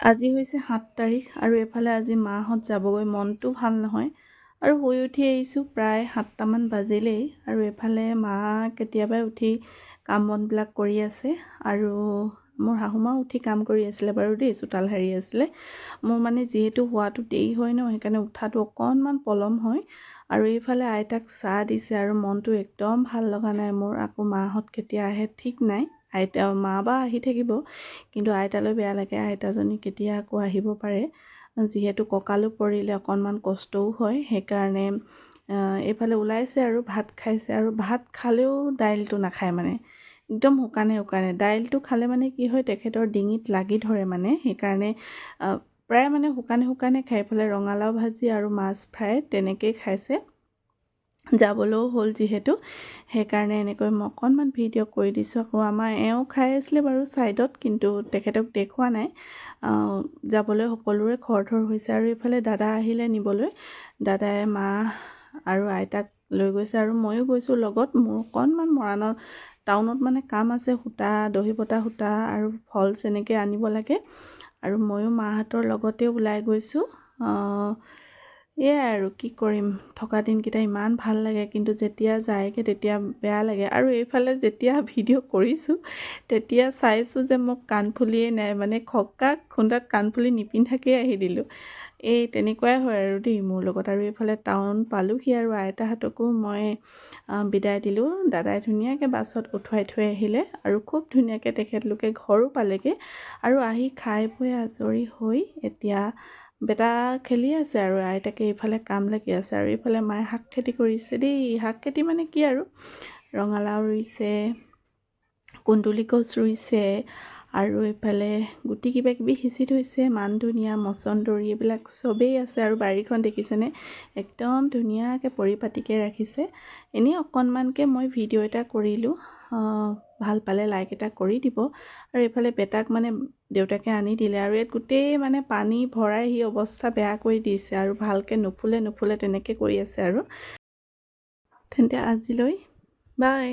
আজি হৈছে সাত তাৰিখ আৰু এইফালে আজি মাহঁত যাবগৈ মনটো ভাল নহয় আৰু শুই উঠি আহিছোঁ প্ৰায় সাতটামান বাজিলেই আৰু এইফালে মা কেতিয়াবাই উঠি কাম বনবিলাক কৰি আছে আৰু মোৰ শাহুমাও উঠি কাম কৰি আছিলে বাৰু দেই চোতাল সাৰি আছিলে। মোৰ মানে যিহেতু হোৱাটো দেৰি হয় ন সেইকাৰণে উঠাটো অকণমান পলম হয় আৰু এইফালে আইতাক চাহ দিছে আৰু মনটো একদম ভাল লগা নাই মোৰ আকৌ মাহঁত কেতিয়া আহে ঠিক নাই। আইতা মা বা আহি থাকিব কিন্তু আইতালৈ বেয়া লাগে। আইতাজনী কেতিয়া আকৌ আহিব পাৰে? যিহেতু কঁকালো পৰিলে অকণমান কষ্টও হয় সেইকাৰণে এইফালে ওলাইছে আৰু ভাত খাইছে। আৰু ভাত খালেও দাইলটো নাখায় মানে। একদম শুকানে শুকানে। দাইলটো খালে মানে কি হয় তেখেতৰ ডিঙিত লাগি ধৰে মানে। সেইকাৰণে প্ৰায় মানে শুকানে শুকানে খাই। পেলাই ৰঙালাও ভাজি আৰু মাছ ফ্ৰাই তেনেকেই খাইছে। যাবলৈও হ'ল যিহেতু। সেইকাৰণে এনেকৈ মই অকণমান ভিডিঅ' কৰি দিছোঁ। আকৌ আমাৰ এওঁ খাই আছিলে বাৰু ছাইডত কিন্তু তেখেতক দেখুওৱা নাই। যাবলৈ সকলোৰে খৰধৰ হৈছে আৰু এইফালে দাদা আহিলে নিবলৈ। দাদাই মা আৰু আইতাক লৈ গৈছে আৰু ময়ো গৈছোঁ লগত। মোৰ অকণমান মৰাণৰ টাউনত মানে কাম আছে সূতা দহি বটা সূতা আৰু ফলছ এনেকৈ আনিব লাগে। আৰু ময়ো মাহঁতৰ লগতে ওলাই গৈছোঁ। এয়াই আৰু কি কৰিম থকা দিনকেইটা ইমান ভাল লাগে কিন্তু যেতিয়া যায়গৈ তেতিয়া বেয়া লাগে। আৰু এইফালে যেতিয়া ভিডিঅ' কৰিছোঁ তেতিয়া চাইছোঁ যে মোক কাণফুলিয়েই নাই মানে খক্কা খুন্দাত কাণফুলি নিপিন্ধাকেই আহি দিলোঁ। এই তেনেকুৱাই হয় আৰু দেই মোৰ লগত। আৰু এইফালে টাউন পালোঁহি আৰু আইতাহঁতকো মই বিদায় দিলোঁ। দাদাই ধুনীয়াকৈ বাছত উঠুৱাই থৈ আহিলে আৰু খুব ধুনীয়াকৈ তেখেতলোকে ঘৰো পালেগৈ। আৰু আহি খাই বৈ আজৰি হৈ এতিয়া বেটা খেলি আছে আৰু আইতাকে এইফালে কাম লাগি আছে আৰু এইফালে মায়ে শাক খেতি কৰিছে দেই। শাক খেতি মানে কি আৰু? ৰঙালাও ৰুইছে কুন্দুলি গছ ৰুইছে আৰু এইফালে গুটি কিবা কিবি সিঁচি থৈছে মান ধুনীয়া মচন্দৰী এইবিলাক চবেই আছে আৰু বাৰীখন দেখিছেনে? একদম ধুনীয়াকৈ পৰিপাটিকৈ ৰাখিছে। এনেই অকণমানকৈ মই ভিডিঅ' এটা কৰিলোঁ। ভাল পালে লাইক এটা কৰি দিব। আৰু এইফালে বেটাক মানে দেউতাকে আনি দিলে আৰু ইয়াত গোটেই মানে পানী ভৰাই সি অৱস্থা বেয়া কৰি দিছে আৰু ভালকৈ নুফুলে নুফুলে তেনেকৈ কৰি আছে আৰু। তেন্তে আজিলৈ বাই